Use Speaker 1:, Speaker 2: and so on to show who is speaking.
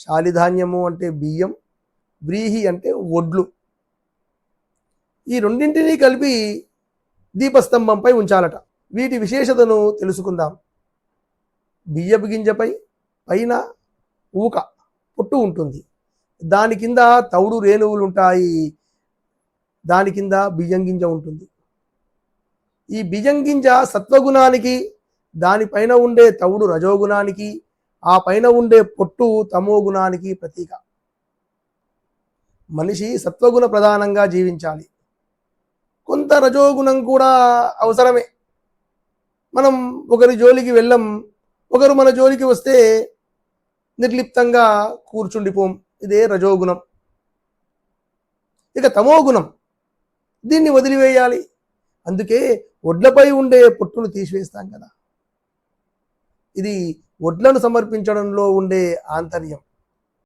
Speaker 1: శాలిధాన్యము అంటే బియ్యం వ్రీహి అంటే వడ్లు. ఈ రెండింటినీ కలిపి దీపస్తంభంపై ఉంచాలట. వీటి విశేషతను తెలుసుకుందాం. బియ్యపు గింజపై పైన ఊక పొట్టు ఉంటుంది. దాని కింద తౌడు రేణువులు ఉంటాయి. దాని కింద బియ్యం గింజ ఉంటుంది. ఈ బియ్యం గింజ సత్వగుణానికి దానిపైన ఉండే తవుడు రజోగుణానికి ఆ పైన ఉండే పొట్టు తమో గుణానికి ప్రతీక. మనిషి సత్వగుణ ప్రధానంగా జీవించాలి. కొంత రజోగుణం కూడా అవసరమే. మనం ఒకరి జోలికి వెళ్ళం ఒకరు మన జోలికి వస్తే నిర్లిప్తంగా కూర్చుండిపోం. ఇదే రజోగుణం. ఇక తమో గుణం. దీన్ని వదిలివేయాలి. అందుకే ఒడ్లపై ఉండే పొట్టును తీసివేస్తాం కదా. ఇది వడ్లను సమర్పించడంలో ఉండే ఆంతర్యం.